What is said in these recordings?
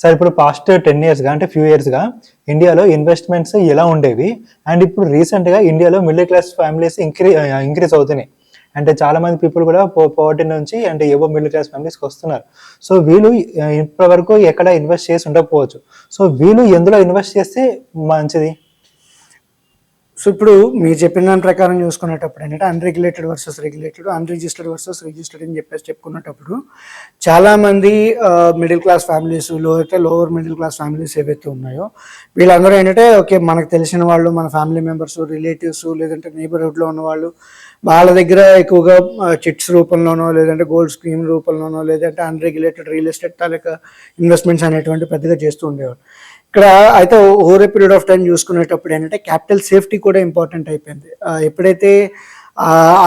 Sir ఇప్పుడు past ten ఇయర్స్గా అంటే ఫ్యూ ఇయర్స్గా ఇండియాలో ఇన్వెస్ట్మెంట్స్ ఎలా ఉండేవి? అండ్ ఇప్పుడు రీసెంట్గా ఇండియాలో middle class families increase increase అవుతున్నాయి. అంటే చాలా మంది పీపుల్ కూడా పవర్టీ నుంచి అంటే ఏవో మిడిల్ క్లాస్ ఫ్యామిలీస్కి వస్తున్నారు. సో వీళ్ళు ఇప్పటివరకు ఇప్పటి వరకు ఎక్కడ ఇన్వెస్ట్ చేసి ఉండకపోవచ్చు. సో వీళ్ళు ఎందులో ఇన్వెస్ట్ చేస్తే మంచిది? సో ఇప్పుడు మీరు చెప్పిన దాని ప్రకారం చూసుకునేటప్పుడు ఏంటంటే unregulated versus regulated unregistered versus registered అని చెప్పేసి చెప్పుకునేటప్పుడు చాలామంది మిడిల్ క్లాస్ ఫ్యామిలీస్లో అయితే లోవర్ మిడిల్ క్లాస్ ఫ్యామిలీస్ ఏవైతే ఉన్నాయో వీళ్ళందరూ ఏంటంటే ఓకే మనకు తెలిసిన వాళ్ళు మన ఫ్యామిలీ మెంబర్స్ రిలేటివ్స్ లేదంటే నేబర్హుడ్లో ఉన్న వాళ్ళు వాళ్ళ దగ్గర ఎక్కువగా చిట్స్ రూపంలోనో లేదంటే గోల్డ్ స్కీమ్ రూపంలోనో లేదంటే అన్రెగ్యులేటెడ్ రియల్ ఎస్టేట్ తాలూకా ఇన్వెస్ట్మెంట్స్ అనేటువంటి పెద్దగా చేస్తూ ఉండేవాళ్ళు. ఇక్కడ అయితే over a period of time చూసుకునేటప్పుడు ఏంటంటే క్యాపిటల్ సేఫ్టీ కూడా ఇంపార్టెంట్ అయిపోయింది. ఎప్పుడైతే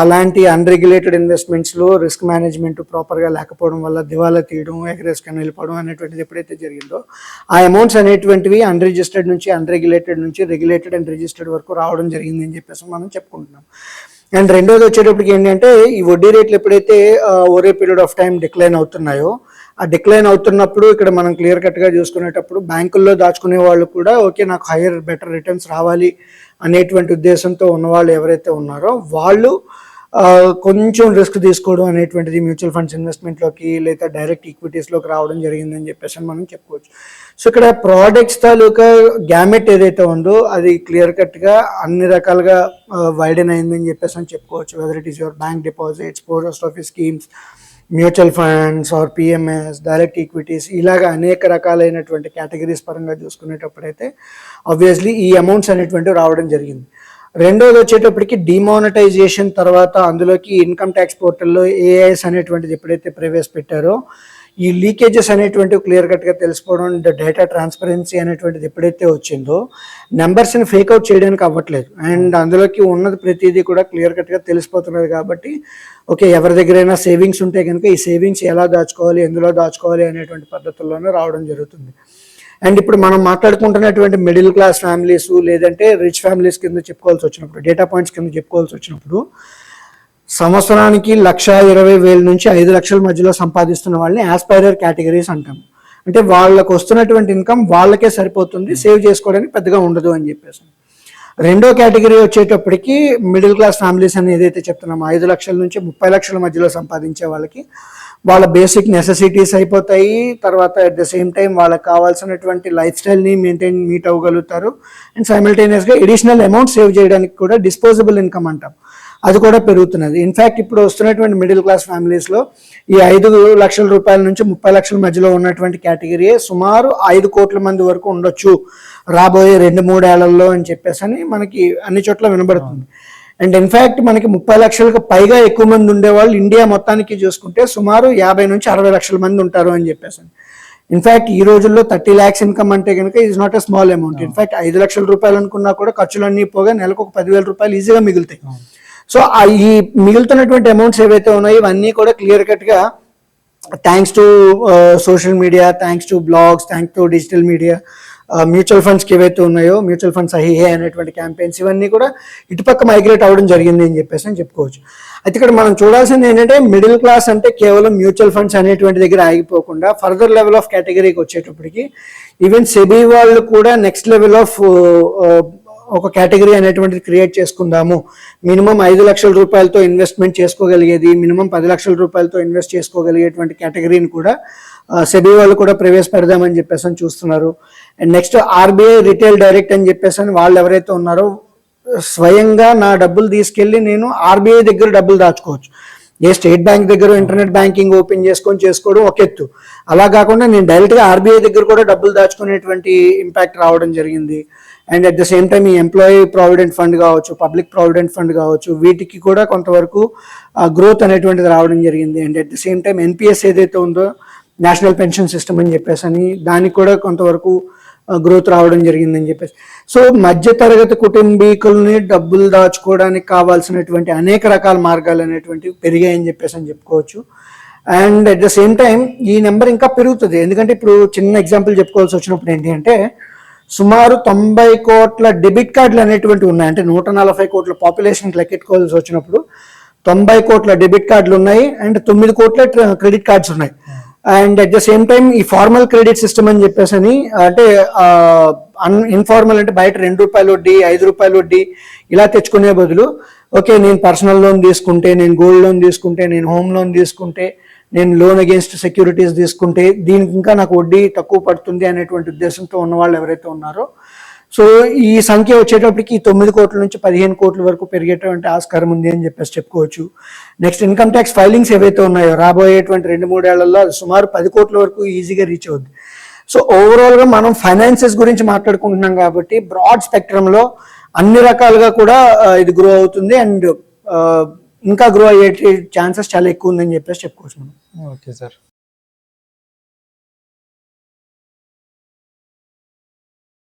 అలాంటి అన్రెగ్యులేటెడ్ ఇన్వెస్ట్మెంట్స్లో రిస్క్ మేనేజ్మెంట్ ప్రాపర్గా లేకపోవడం వల్ల దివాలా తీయడం ఎగరేసుకొని వెళ్ళిపోవడం అనేటువంటిది ఎప్పుడైతే జరిగిందో ఆ అమౌంట్స్ అనేటువంటివి అన్రిజిస్టర్డ్ నుంచి అన్రెగ్యులేటెడ్ నుంచి రెగ్యులేటెడ్ అండ్ రిజిస్టర్డ్ వరకు రావడం జరిగింది అని చెప్పేసి మనం చెప్పుకుంటున్నాం. అండ్ రెండోది వచ్చేటప్పటికి ఏంటంటే ఈ వడ్డీ రేట్లు ఎప్పుడైతే ఓరే పీరియడ్ ఆఫ్ టైం డిక్లైన్ అవుతున్నాయో ఆ డిక్లైన్ అవుతున్నప్పుడు ఇక్కడ మనం క్లియర్ కట్గా చూసుకునేటప్పుడు బ్యాంకుల్లో దాచుకునే వాళ్ళు కూడా ఓకే నాకు హైయర్ బెటర్ రిటర్న్స్ రావాలి అనేటువంటి ఉద్దేశంతో ఉన్నవాళ్ళు ఎవరైతే ఉన్నారో వాళ్ళు కొంచెం రిస్క్ తీసుకోవడం అనేటువంటిది మ్యూచువల్ ఫండ్స్ ఇన్వెస్ట్మెంట్లోకి లేదా డైరెక్ట్ ఈక్విటీస్లోకి రావడం జరిగిందని చెప్పేసి అని మనం చెప్పుకోవచ్చు. సో ఇక్కడ ప్రోడక్ట్స్ తాలూకా గ్యామెట్ ఏదైతే ఉందో అది క్లియర్ కట్గా అన్ని రకాలుగా వైడెన్ అయిందని చెప్పేసి అని చెప్పుకోవచ్చు. Whether it is your bank deposits post office schemes mutual funds or PMS direct equities ఇలాగ అనేక రకాలైనటువంటి కేటగిరీస్ పరంగా చూసుకునేటప్పుడైతే ఆబ్వియస్లీ ఈ అమౌంట్స్ అనేటువంటివి రావడం జరిగింది. రెండోది వచ్చేటప్పటికి డిమానిటైజేషన్ తర్వాత అందులోకి ఇన్కమ్ ట్యాక్స్ పోర్టల్లో ఏఐఎస్ అనేటువంటిది ఎప్పుడైతే ప్రవేశపెట్టారో ఈ లీకేజెస్ అనేటువంటివి క్లియర్ కట్గా తెలిసిపోవడం డేటా ట్రాన్స్పరెన్సీ అనేటువంటిది ఎప్పుడైతే వచ్చిందో నెంబర్స్ని ఫేక్అవుట్ చేయడానికి అవ్వట్లేదు. అండ్ అందులోకి ఉన్నది ప్రతిదీ కూడా క్లియర్ కట్గా తెలిసిపోతున్నది కాబట్టి ఓకే ఎవరి దగ్గరైనా సేవింగ్స్ ఉంటే కనుక ఈ సేవింగ్స్ ఎలా దాచుకోవాలి ఎందులో దాచుకోవాలి అనేటువంటి పద్ధతుల్లోనే రావడం జరుగుతుంది. అండ్ ఇప్పుడు మనం మాట్లాడుకుంటున్నటువంటి మిడిల్ క్లాస్ ఫ్యామిలీస్ లేదంటే రిచ్ ఫ్యామిలీస్ కింద చెప్పుకోవాల్సి వచ్చినప్పుడు డేటా పాయింట్స్ కింద చెప్పుకోవాల్సి వచ్చినప్పుడు సంవత్సరానికి లక్ష ఇరవై వేల నుంచి ఐదు లక్షల మధ్యలో సంపాదిస్తున్న వాళ్ళని ఆస్పైరర్ కేటగిరీస్ అంటాం. అంటే వాళ్ళకు వస్తున్నటువంటి ఇన్కమ్ వాళ్ళకే సరిపోతుంది సేవ్ చేసుకోవడానికి పెద్దగా ఉండదు అని చెప్పేసి. రెండో కేటగిరీ వచ్చేటప్పటికి మిడిల్ క్లాస్ ఫ్యామిలీస్ అని ఏదైతే చెప్తున్నామో ఐదు లక్షల నుంచి ముప్పై లక్షల మధ్యలో సంపాదించే వాళ్ళకి వాళ్ళ బేసిక్ నెసెసిటీస్ అయిపోతాయి. తర్వాత అట్ ద సేమ్ టైం వాళ్ళకి కావాల్సినటువంటి లైఫ్ స్టైల్ని మెయింటైన్ మీట్ అవ్వగలుగుతారు. అండ్ సైమిల్టేనియస్గా ఎడిషనల్ అమౌంట్ సేవ్ చేయడానికి కూడా డిస్పోజబుల్ ఇన్కమ్ అంటాం. అది కూడా పెరుగుతున్నది. ఇన్ఫ్యాక్ట్ ఇప్పుడు వస్తున్నటువంటి మిడిల్ క్లాస్ ఫ్యామిలీస్లో ఈ ఐదు లక్షల రూపాయల నుంచి ముప్పై లక్షల మధ్యలో ఉన్నటువంటి కేటగిరీ సుమారు ఐదు కోట్ల మంది వరకు ఉండొచ్చు. రాబోయే రెండు మూడేళ్ళలో అని చెప్పేసి అని మనకి అన్ని చోట్ల వినబడుతుంది. అండ్ ఇన్ఫ్యాక్ట్ మనకి ముప్పై లక్షలకు పైగా ఎక్కువ మంది ఉండేవాళ్ళు ఇండియా మొత్తానికి చూసుకుంటే సుమారు యాభై నుంచి అరవై లక్షల మంది ఉంటారు అని చెప్పేసి ఇన్ఫాక్ట్ ఈ రోజుల్లో థర్టీ ల్యాక్స్ ఇన్కమ్ అంటే కనుక is not a small amount in fact ఐదు లక్షల రూపాయలు అనుకున్నా కూడా ఖర్చులన్నీ పోగా నెలకు ఒక పదివేల రూపాయలు ఈజీగా మిగులుతాయి. సో ఈ మిగులుతున్నటువంటి అమౌంట్స్ ఏవైతే ఉన్నాయో ఇవన్నీ కూడా క్లియర్ కట్గా thanks to social media thanks to blogs thanks to digital media mutual ఫండ్స్కి ఏవైతే ఉన్నాయో మ్యూచువల్ ఫండ్స్ అహిహే అనేటువంటి క్యాంపెయిన్స్ ఇవన్నీ కూడా ఇటుపక్క మైగ్రేట్ అవ్వడం జరిగింది అని చెప్పేసి అని చెప్పుకోవచ్చు. అయితే ఇక్కడ మనం చూడాల్సింది ఏంటంటే మిడిల్ క్లాస్ అంటే కేవలం మ్యూచువల్ ఫండ్స్ అనేటువంటి దగ్గర ఆగిపోకుండా ఫర్దర్ లెవెల్ ఆఫ్ కేటగిరీకి వచ్చేటప్పటికి ఈవెన్ సెబీ వాళ్ళు కూడా నెక్స్ట్ లెవెల్ ఆఫ్ ఒక కేటగిరీ అనేటువంటిది క్రియేట్ చేసుకుందాము. మినిమం ఐదు లక్షల రూపాయలతో ఇన్వెస్ట్మెంట్ చేసుకోగలిగేది మినిమం పది లక్షల రూపాయలతో ఇన్వెస్ట్ చేసుకోగలిగేటువంటి కేటగిరీని కూడా సెబీ వాళ్ళు కూడా ప్రవేశపెడదామని చెప్పేసి అని చూస్తున్నారు. And next RBI retail direct అని చెప్పేసి అని వాళ్ళు ఎవరైతే ఉన్నారో స్వయంగా నా డబ్బులు తీసుకెళ్ళి నేను ఆర్బీఐ దగ్గర డబ్బులు దాచుకోవచ్చు. ఏ స్టేట్ బ్యాంక్ దగ్గర ఇంటర్నెట్ బ్యాంకింగ్ ఓపెన్ చేసుకొని చేసుకోవడం ఒక ఎత్తు. అలా కాకుండా నేను డైరెక్ట్గా ఆర్బీఐ దగ్గర కూడా డబ్బులు దాచుకునేటువంటి ఇంపాక్ట్ రావడం జరిగింది. And at the same time ఈ ఎంప్లాయీ ప్రావిడెంట్ ఫండ్ కావచ్చు పబ్లిక్ ప్రావిడెంట్ ఫండ్ కావచ్చు వీటికి కూడా కొంతవరకు గ్రోత్ అనేటువంటిది రావడం జరిగింది. And at the same time NPS ఏదైతే ఉందో నేషనల్ పెన్షన్ సిస్టమ్ అని చెప్పేసి అని దానికి కూడా కొంతవరకు గ్రోత్ రావడం జరిగిందని చెప్పేసి. సో మధ్య తరగతి కుటుంబీకుల్ని డబ్బులు దాచుకోవడానికి కావాల్సినటువంటి అనేక రకాల మార్గాలు అనేటువంటివి పెరిగాయని చెప్పేసి అని చెప్పుకోవచ్చు. And at the same time ఈ నెంబర్ ఇంకా పెరుగుతుంది. ఎందుకంటే ఇప్పుడు చిన్న ఎగ్జాంపుల్ చెప్పుకోవాల్సి వచ్చినప్పుడు ఏంటి అంటే సుమారు తొంభై కోట్ల డెబిట్ కార్డులు అనేటువంటివి ఉన్నాయి. అంటే నూట నలభై కోట్ల పాపులేషన్ లెక్కెట్టుకోవాల్సి వచ్చినప్పుడు తొంభై కోట్ల డెబిట్ కార్డులు ఉన్నాయి అండ్ తొమ్మిది కోట్ల క్రెడిట్ కార్డ్స్ ఉన్నాయి. And at the same time ఈ ఫార్మల్ క్రెడిట్ సిస్టమ్ అని చెప్పేసి అని అంటే అన్ ఇన్ఫార్మల్ అంటే బయట రెండు రూపాయలు వడ్డీ ఐదు రూపాయల వడ్డీ ఇలా తెచ్చుకునే బదులు ఓకే నేను పర్సనల్ లోన్ తీసుకుంటే నేను గోల్డ్ లోన్ తీసుకుంటే నేను హోమ్ లోన్ తీసుకుంటే నేను లోన్ అగేన్స్ట్ సెక్యూరిటీస్ తీసుకుంటే దీనికి ఇంకా నాకు వడ్డీ తక్కువ పడుతుంది అనేటువంటి ఉద్దేశంతో ఉన్న వాళ్ళు ఎవరైతే ఉన్నారో. సో ఈ సంఖ్య వచ్చేటప్పటికి తొమ్మిది కోట్ల నుంచి పదిహేను కోట్ల వరకు పెరిగేటువంటి ఆస్కారం ఉంది అని చెప్పేసి చెప్పుకోవచ్చు. నెక్స్ట్ ఇన్కమ్ ట్యాక్స్ ఫైలింగ్స్ ఏవైతే ఉన్నాయో రాబోయేటువంటి రెండు మూడేళ్ళలో సుమారు పది కోట్ల వరకు ఈజీగా రీచ్ అవుద్ది. సో ఓవరాల్గా మనం ఫైనాన్సెస్ గురించి మాట్లాడుకుంటున్నాం కాబట్టి బ్రాడ్ స్పెక్ట్రంలో అన్ని రకాలుగా కూడా ఇది గ్రో అవుతుంది అండ్ ఇంకా గ్రో అయ్యే ఛాన్సెస్ చాలా ఎక్కువ ఉందని చెప్పేసి చెప్పుకోవచ్చు మనం. Okay sir.